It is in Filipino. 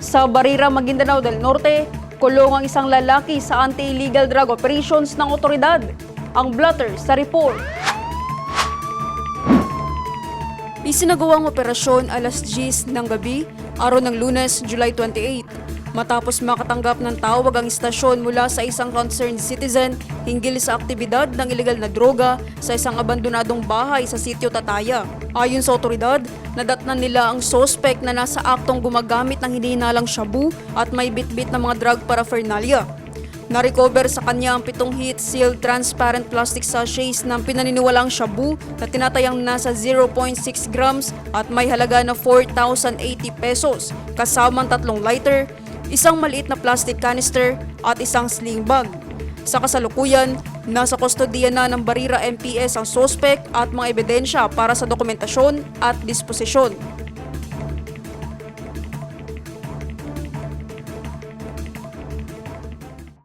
Sa Barira, Maguindanao del Norte, kulong ang isang lalaki sa anti-illegal drug operations ng otoridad. Ang blotter sa report. Isinagawang operasyon alas 10 ng gabi, araw ng lunes, July 28. Matapos makatanggap ng tawag ang istasyon mula sa isang concerned citizen hinggil sa aktibidad ng ilegal na droga sa isang abandonadong bahay sa sitio Tataya. Ayon sa otoridad, nadatnan nila ang sospek na nasa aktong gumagamit ng hinihinalang shabu at may bitbit na mga drug paraphernalia. Na-recover sa kanya ang pitong heat sealed transparent plastic sachets ng pinaniniwalang shabu na tinatayang nasa 0.6 grams at may halaga na 4,080 pesos kasamang tatlong lighter, isang maliit na plastic canister at isang sling bag. Sa kasalukuyan, nasa kustodiya na ng Barira MPS ang sospek at mga ebidensya para sa dokumentasyon at disposisyon.